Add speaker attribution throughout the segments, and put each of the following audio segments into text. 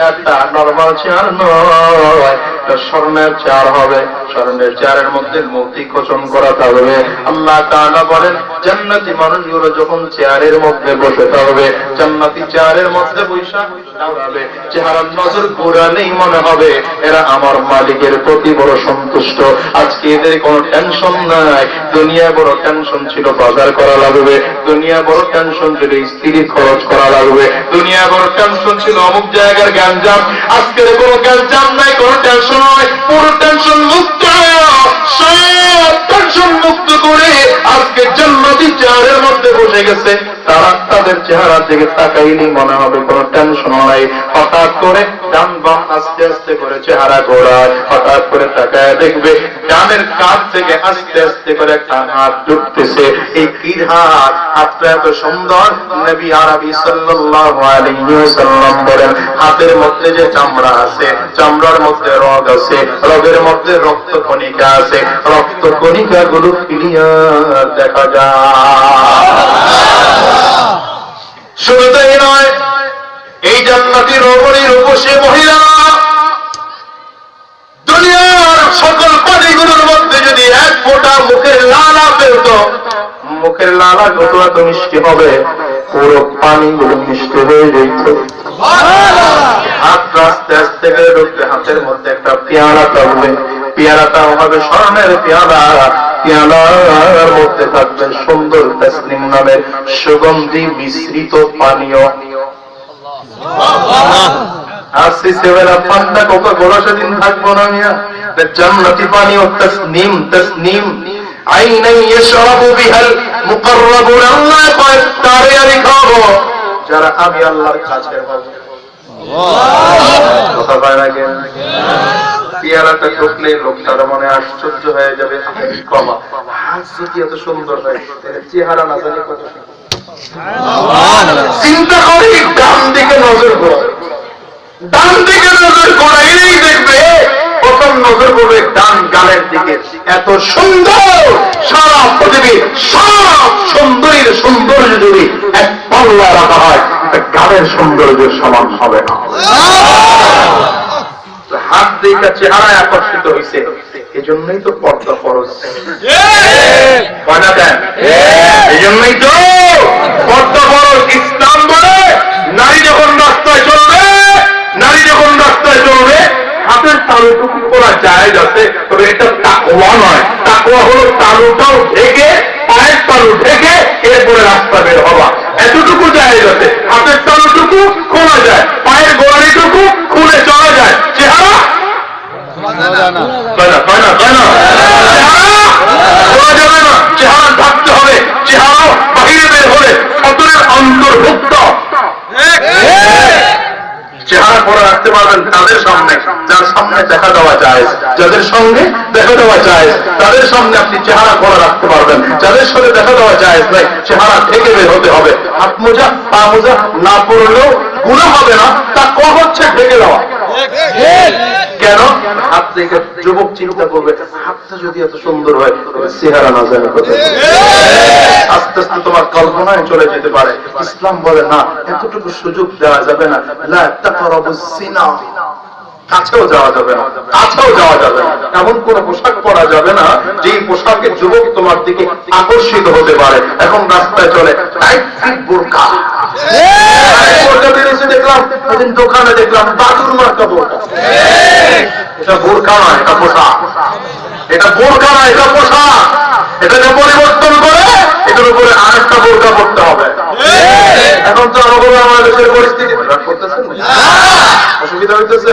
Speaker 1: চেয়ারটা normal chair নয়। এটা স্বর্ণের চেয়ার হবে। স্বর্ণের চেয়ারের মধ্যে মূর্তি খোচন করা থাকবে। আল্লাহ তাআলা বলেন, জান্নাতি মানুষগুলো যখন চেয়ারের মধ্যে বসে থাকবে, জান্নাতি চেয়ারের মধ্যে বৈশা দাঁড়াবে। চেহারার নজর ঘুরালেই মনে হবে, এরা আমার মালিকের প্রতি বড় সন্তুষ্ট। আজকে এদের কোনো টেনশন নাই। দুনিয়া বড় টেনশন ছিল, বাজার করা লাগবে। দুনিয়া বড় টেনশন ছিল, স্ত্রী খরচ করা লাগবে। দুনিয়া বড় টেনশন ছিল, অমুক জায়গার গ্যাঞ্জাম। আজকের কোনো গ্যাঞ্জাম নাই, কোনো টেনশন টেনশন মুক্ত সব টেনশন মুক্ত করে মধ্যে বসে গেছে। তারা তাদের চেহারার দিকে তাকাইনি মনে হবে কোনো টেনশন নাই। হঠাৎ করে ডান বাম আস্তে আস্তে করে চেহারা ঘোরায় হঠাৎ করে তাকায় দেখবে ডানের কাছ থেকে আস্তে আস্তে করে একটা হাত ঢুকতেছে। এই কি হাত, হাতটা এত সুন্দর, নবী আরবি ওয়াসাল্লাম বলেন, হাতের মধ্যে যে চামড়া আছে, চামড়ার মধ্যে রগ আছে, রগের মধ্যে রক্ত কণিকা আছে, রক্ত কণিকা গুলো ক্লিয়ার দেখা যায়। শুধু তাই নয় এই জান্নাতি রমণীর উপসে মহিলা, দুনিয়ার সকল পানিগুলোর মধ্যে যদি এক ফোঁটা মুখের লালা ফেলত, মুখের লালা যত এত মিষ্টি হবে, পুরো পানিগুলো মিষ্টি হয়ে যেত হাত আস্তে আস্তে করে ঢুকবে হাতের মধ্যে একটা পেয়ারা থাকবে। পেয়ারাটা হবে স্বর্ণের পেয়ারা পেয়ালার মধ্যে থাকবে সুন্দর তসলিম নামের সুগন্ধি মিশ্রিত পানীয়। আসছি সেবেলা পান্ডা কোকা গোড়া সেদিন থাকব না মিয়া। জান্নাতি পানি ও তসনিম তসনিম। আইনাই ইশরাবু বিহাল মুকাররাবুন আল্লাহ কয় তারে আমি খাব যারা আমি আল্লাহর কাছে হব। কথা পায় না কেন পেয়ারাটা ঢুকলে লোকটার মনে আশ্চর্য হয়ে যাবে। কমা হাত যদি এত সুন্দর হয়। চেহারা না জানি কত সুন্দর। চিন্তা করি ডান দিকে নজর করো ডান দিকে নজর করাইলেই দেখবে প্রথম নজর করবে ডান গালের দিকে। এত সুন্দর সারা পৃথিবী সব সুন্দরীর সৌন্দর্য যদি এক পাল্লা রাখা হয় গালের সৌন্দর্যের সমান হবে না। হাত দিকে চেহারায় আকর্ষিত হয়েছে এজন্যই তো পর্দা ফরজ। দেন এই তো পর্দা ফরজ। ইসলাম বলে নারী যখন রাস্তায় চলবে নারী যখন রাস্তায় চলবে হাতের তালুটুকু করা যায় যাতে তবে এটা তাকওয়া নয়। তাকওয়া হলো তালুটাও ঢেকে পায়ের তালু ঢেকে এরপরে রাস্তা বের হওয়া। এতটুকু যায় যাতে হাতের তালুটুকু খোলা যায় পায়ের গোড়ালিটুকু খুলে চলা যায়। চেহারা? তাদের সামনে যাদের সঙ্গে দেখা দেওয়া যায়, তাদের সামনে আপনি চেহারা করে রাখতে পারবেন। যাদের সাথে দেখা দেওয়া যায় নাই চেহারা ঢেকে বের হতে হবে। হাত মোজা, পা মোজা না পড়লেও গুণা হবে না, তা হচ্ছে ঢেকে দেওয়া। কেন? হাত থেকে যুবক চিন্তা করবে হাতটা যদি এত সুন্দর হয় চেহারা না জানে আস্তে আস্তে তোমার কল্পনায় চলে যেতে পারে। ইসলাম বলে না এতটুকু সুযোগ দেওয়া যাবে না। লা তাকরাবুস সিনা। কাছেও যাওয়া যাবে না, কাছেও যাওয়া যাবে না। এমন কোন পোশাক পরা যাবে না যে পোশাকে যুবক তোমার দিকে আকর্ষিত হতে পারে। এখন রাস্তায় চলে দেখলাম দোকানে দেখলাম, বাদুর মার্কা বোরকা এটা বোরকা নয় এটা পোশাক। এটা বোরকা নয় এটা পোশাক। এটাকে পরিবর্তন করে, এটার উপরে আরেকটা বোরকা পড়তে হবে। এখন তো আমাদের বাংলাদেশের পরিস্থিতি। অসুবিধা হইতেছে?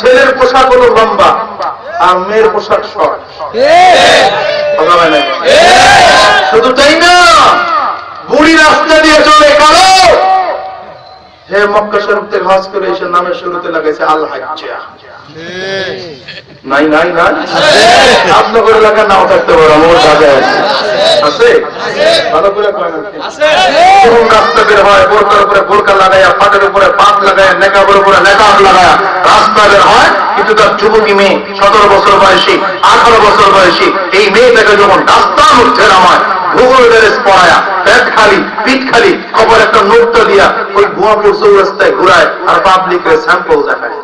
Speaker 1: ছেলের পোশাক হলো লম্বা আর মেয়ের পোশাক শর্ট? শুধু তাই না বুড়ি রাস্তা দিয়ে চলে কালো হে মক্কা শরীফ থেকে হজ করে এসে নামের শুরুতে লাগাইছে আল হাজ্জা। নাই নাই নাই। আপনাদের এলাকার নাও থাকতে পারে আমার আছে। ভালো করে কয় না যখন রাস্তা বের হয়, বোরকার উপরে বোরকা লাগাইয়া, পাটের উপরে পাট লাগায় নেকাবের উপরে নেকাব লাগায় রাস্তা হয়, কিন্তু তার যুবতী মেয়ে সতেরো বছর বয়সী, আঠারো বছর বয়সী, এই মেয়েটাকে যখন রাস্তার মধ্যে নামায় ভূগোল ড্রেস পড়ায়া, পেট খালি, পিঠ খালি খবর একটা নোটটা দিয়া ওই ভুয়াপুর চৌরাস্তায় ঘুরায় আর পাবলিকের স্যাম্পল দেখায়।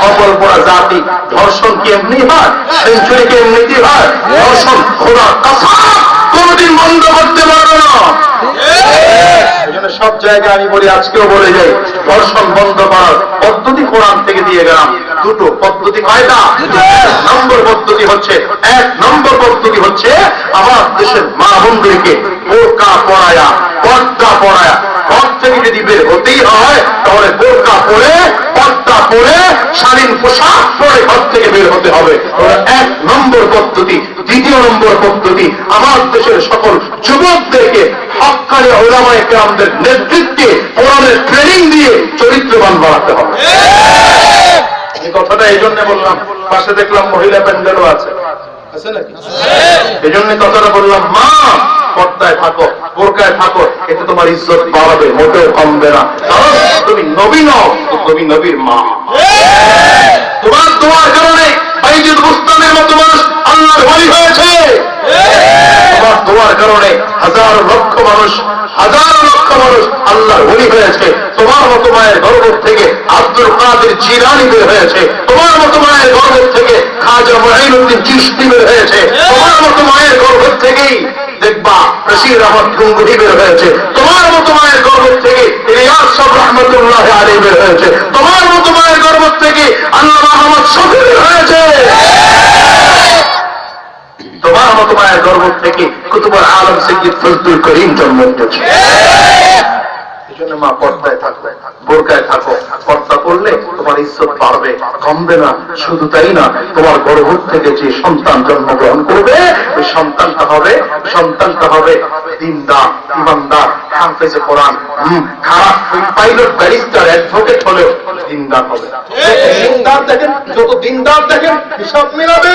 Speaker 1: কবল পড়া জাতি, ধর্ষণ কি এমনি হয়? সেঞ্চুরি কি এমনিতে হয়? ধর্ষণ খোলা কথা কোনদিন বন্ধ করতে পারবে না। সব জায়গায় আমি বলি আজকেও বলে যাই ধর্ষণ বন্ধ করার পদ্ধতি কোরআন থেকে দিয়ে গেলাম। দুটো পদ্ধতি কয়টা নম্বর পদ্ধতি হচ্ছে এক নম্বর পদ্ধতি হচ্ছে আমার দেশের মা বোনদেরকে বোরকা পড়ায়া পর্দা পড়ায়া থেকে যদি বের হতেই হয় তাহলে বোরকা পরে পর্দা পরে শালীন পোশাক পরে ঘর থেকে বের হতে হবে। এক নম্বর পদ্ধতি দ্বিতীয় নম্বর পদ্ধতি আমার দেশের সকল যুবকদেরকে হকানি ওলামায় কেরামদের নেতৃত্বে কোরআনের ট্রেনিং দিয়ে চরিত্রবান বাড়াতে হবে। এই কথাটা এই জন্য বললাম পাশে দেখলাম মহিলা প্যান্ডেলও আছে। আছে নাকি? এই জন্য কথাটা বললাম মা পর্দায় থাকো বোরকায় থাকো এতে তোমার ইজ্জত বাড়াবে মোটেও কমবে না। কারণ তুমি নবী নও তুমি নবীর মা। তোমার তোমার কারণে বাইজুল বুস্তানের মতো মানুষ আল্লাহর বলি হয়েছে। তোমার কারণে হাজার লক্ষ মানুষ, হাজার লক্ষ মানুষ আল্লাহর বলি হয়েছে। তোমার মতো মায়ের গর্ব থেকে আব্দুল কাদের জিরানি বের হয়েছে। তোমার মতো মায়ের গর্ব থেকে খাজা মহিনুদ্দিন চিস্তি বের হয়েছে। তোমার মতো মায়ের গর্ব থেকেই দেখবা রশিদ আহমদ গুঙ্গুহি বের হয়েছে। তোমার মতো মায়ের গর্ব থেকে ইলিয়াস সব রহমতুল্লাহ আলী বের হয়েছে। তোমার মতো মায়ের গর্ব থেকে আল্লাহ আহমদ শফি বের হয়েছে। তোমার মতো মায়ের গর্ব থেকে কুতুবুল আলম সৈয়দ ফজলুল করিম জন্ম নিয়েছে। তোমার গর্ভ থেকে যে সন্তান জন্মগ্রহণ করবে, ওই সন্তানটা হবে সন্তানটা হবে দিনদার, ইমানদার কোরআন। খারাপ পাইলট ব্যারিস্টার, অ্যাডভোকেট হলেও দিনদার হবে। দিনদার দেখেন, যত দিনদার দেখেন, হিসাব মেলাবে।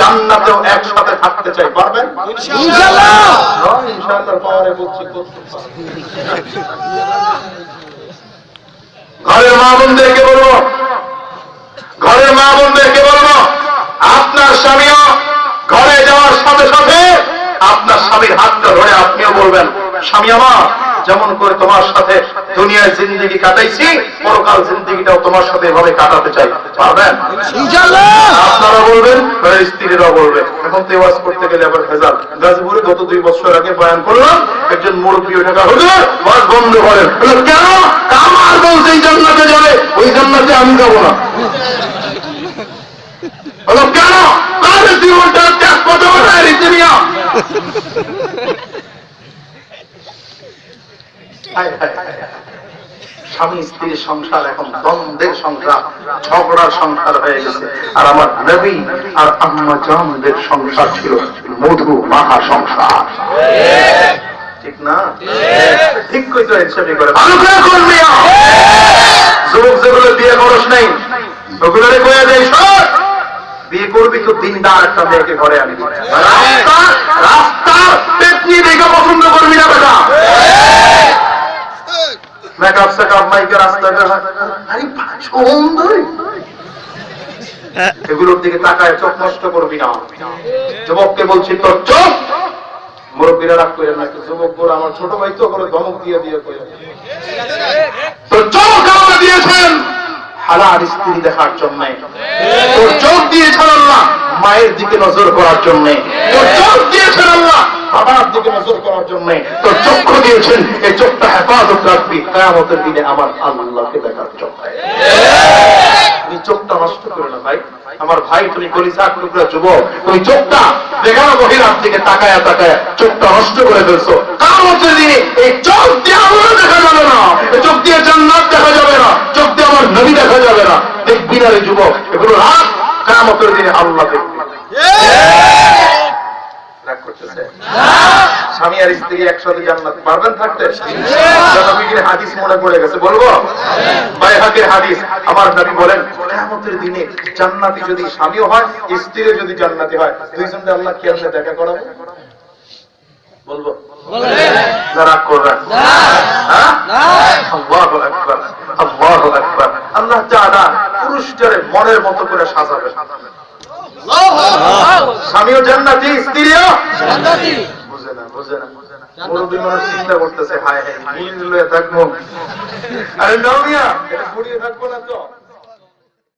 Speaker 1: জান্নাতেও একসাথে থাকতে চাই পারবেন?
Speaker 2: ইনশাআল্লাহ।
Speaker 1: ইনশাআল্লাহ। পাওয়ারে বলছি ঘরের মা বোনদেরকে বলব ঘরের মা বোনদেরকে বলব আপনার স্বামীও ঘরে যাওয়ার সাথে সাথে আপনার স্বামীর হাতটা ধরে আপনিও বলবেন স্বামী আমার যেমন করে তোমার সাথে দুনিয়ায় জিন্দগি কাটাইছি পরকাল জিন্দগিটাও তোমার সাথে এভাবে কাটাতে চাই। পারবেন? আপনারা বলবেন ঘরের স্ত্রীরাও বলবে এখন তো ওয়াজ করতে গেলে আবার ভেজাল। গাজীপুরে গত দুই বছর আগে বয়ান করলাম একজন মুরব্বী টাকা হুজুর ওয়াজ বন্ধ করেন। কেন? আমার বলছে এই জান্নাতে যাবে ওই জান্নাতে আমি যাব না। কেন? তাহলে জীবনটা ত্যাগ করতে হবে রীতিমিয়া হায়, হায়, হায়, হায়। স্বামী, স্ত্রীর সংসার এখন দ্বন্দ্বের সংসার, ঝগড়ার সংসার হয়ে গেছে। আর আমার নবী আর আম্মা জানদের সংসার ছিল মধু মাহা সংসার। ঠিক না? ঠিক করে। করে যুবক যেগুলো বিয়ে করস নাই ওগুলো বিয়ে করবি তো দিনদার একটা মেয়েকে ঘরে আনবি। রাস্তা রাস্তার পেটনি দেখে পছন্দ করবি না বেটা। মেকআপ সেকআপ মাইকে রাস্তায় বের হয়। আরে সুন্দর এগুলোর দিকে তাকায় চোখ নষ্ট করবি না। যুবককে বলছি তোর চোখ! মুরব্বীরা রাগ করে না যুবক বলে আমার ছোট ভাই তো করে ধমক দিয়ে দিয়ে করে তোর চোখ আল্লাহ দিয়েছেন! হালাল স্ত্রী দেখার জন্য। তোর চোখ দিয়েছেন আল্লাহ! মায়ের দিকে নজর করার জন্য। তোর চোখ দিয়েছেন আল্লাহ! আমার দিকে নজর করার জন্য তোর চক্ষু দিয়েছেন, এই চোখটা হেফাজত রাখবি। কেয়ামতের দিনে আমার আল্লাহকে দেখার জন্য চোখটা নষ্ট করো না ভাই। আমার ভাই, তুমি কলিসা টুকরা যুব তুমি চোখটা দেখানো মহিলার দিকে তাকায়া তাকায়া চোখটা নষ্ট করে ফেলছো। কামতের দিনে এই চোখ দিয়ে আল্লাহ দেখা যাবে না। চোখ দিয়ে জান্নাত দেখা যাবে না। চোখ দিয়ে আমার নবী দেখা যাবে না। দেখবি না রে যুবক, এগুলো রাত। কামতের দিনে আল্লাহ দেখবি রাগ করতেছে স্বামী আর স্ত্রী একসাথে জান্নাত। পারবেন থাকতে? নবীর হাদিস মনে পড়ে গেছে বলব? বাইহাকের হাদিস আমার নবী বলেন কিয়ামতের দিনে জান্নাতি যদি স্বামীও হয় স্ত্রীও যদি জান্নাতি হয় দুইজনকে আল্লাহ কেমনে দেখা করাবে? বলব? হ্যাঁ? আল্লাহু পুরুষটারে মনের মতো করে সাজাবে স্বামীও জান্নাতি স্ত্রীও বুঝে না। মুরব্বী মানুষ চিন্তা করতেছে হায় হায় থাকব। আরে নাও মিয়া এটা বুড়িয়ে থাকব না তো।